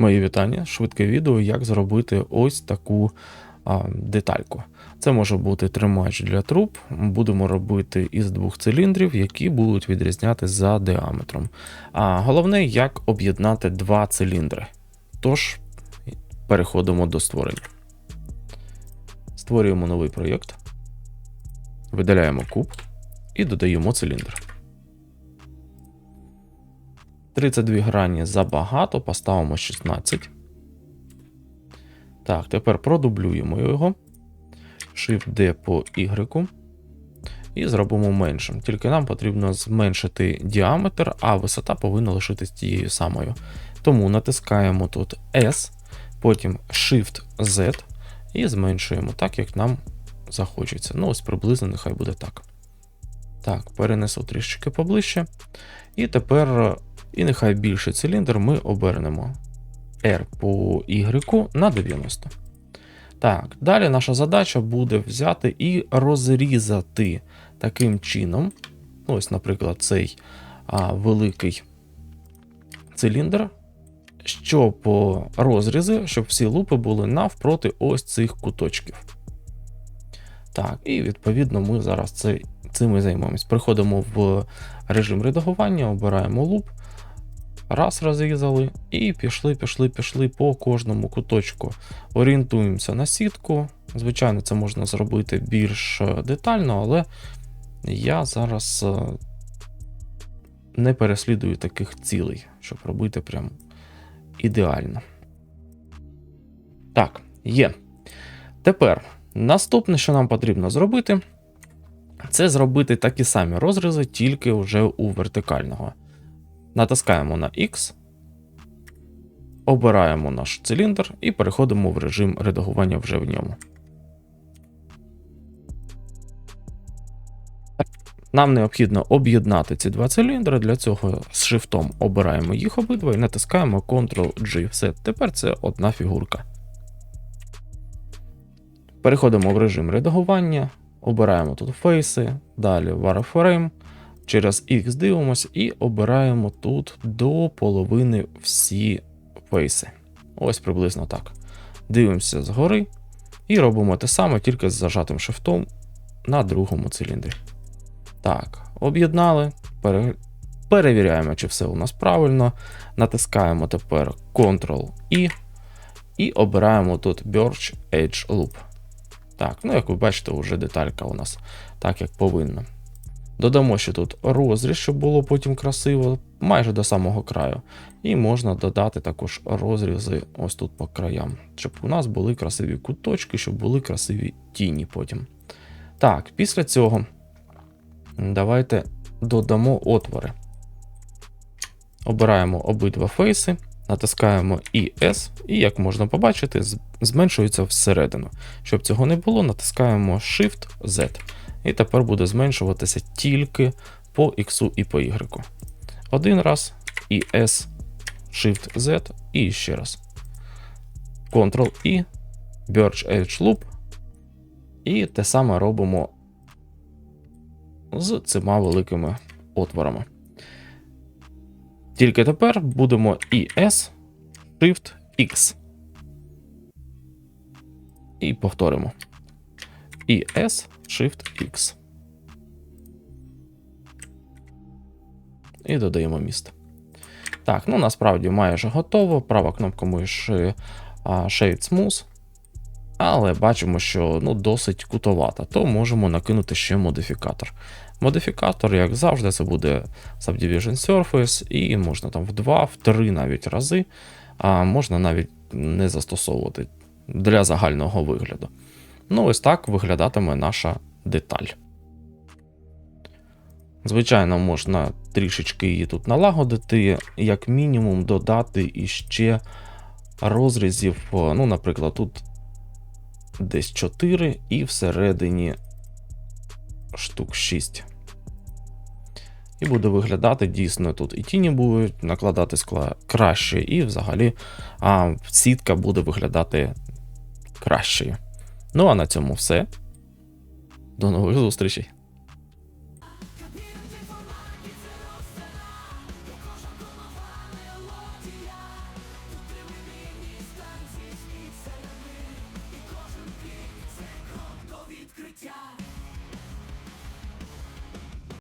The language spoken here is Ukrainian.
Мої вітання, швидке відео, як зробити ось таку а, детальку. Це може бути тримач для труб. Будемо робити із двох циліндрів, які будуть відрізняти за діаметром. А головне, як об'єднати два циліндри. Тож, переходимо до створення. Створюємо новий проєкт, видаляємо куб і додаємо циліндр. 32 грані забагато, поставимо 16. Так, тепер продублюємо його. Shift-D по Y. І зробимо меншим. Тільки нам потрібно зменшити діаметр, а висота повинна лишитись тією самою. Тому натискаємо тут S, потім Shift-Z і зменшуємо так, як нам захочеться. Ну, ось приблизно нехай буде так. Так, перенесу трішки поближче. І тепер, і нехай більший циліндр ми обернемо R по Y на 90. Так, далі наша задача буде взяти і розрізати таким чином. ну, Ось, наприклад, цей а, великий циліндр, щоб розрізи, щоб всі лупи були навпроти ось цих куточків. Так, і відповідно ми зараз це, цим і займаємось. Приходимо в режим редагування, обираємо луп. Раз розрізали, і пішли, пішли, пішли по кожному куточку. Орієнтуємося на сітку. Звичайно, це можна зробити більш е, детально, але я зараз е, не переслідую таких цілей, щоб робити прям ідеально. Так, є. Тепер наступне, що нам потрібно зробити, це зробити такі самі розрізи, тільки вже у вертикального. Натискаємо на X, обираємо наш циліндр і переходимо в режим редагування вже в ньому. Нам необхідно об'єднати ці два циліндри. Для цього з шифтом обираємо їх обидва і натискаємо Ctrl-G. Все, тепер це одна фігурка. Переходимо в режим редагування, обираємо тут фейси, далі Wireframe, Через X дивимося і обираємо тут до половини всі фейси. Ось приблизно так. Дивимося згори і робимо те саме, тільки з зажатим шифтом на другому циліндрі. Так, об'єднали, пере... перевіряємо, чи все у нас правильно. Натискаємо тепер Ctrl-I і обираємо тут Birch Edge Loop. Так, ну як ви бачите, вже деталька у нас так, як повинна. Додамо ще тут розріз, щоб було потім красиво, майже до самого краю. І можна додати також розрізи ось тут по краям, щоб у нас були красиві куточки, щоб були красиві тіні потім. Так, після цього давайте додамо отвори. Обираємо обидва фейси, натискаємо ES, і, як можна побачити, зменшується всередину. Щоб цього не було, натискаємо Shift-Z. І тепер буде зменшуватися тільки по X і по Y. Один раз, і S, Shift Z, і ще раз. Ctrl-I, Birch Edge Loop. І те саме робимо з цими великими отворами. Тільки тепер будемо ES, Shift X. І повторимо. ES, Shift-X. І додаємо міст. Так, ну насправді майже готово. Права кнопка миші Shade Smooth. Але бачимо, що ну, досить кутовата, то можемо накинути ще модифікатор. Модифікатор, як завжди, це буде Subdivision Surface, і можна там в 2, в 3 навіть рази, а можна навіть не застосовувати для загального вигляду. Ну, ось так виглядатиме наша деталь. Звичайно, можна трішечки її тут налагодити, як мінімум, додати іще розрізів. Ну, наприклад, тут десь 4 і всередині штук 6. І буде виглядати дійсно тут і тіні будуть накладати скла краще, і взагалі а, сітка буде виглядати кращою. Ну а на цьому все. До нових зустрічей!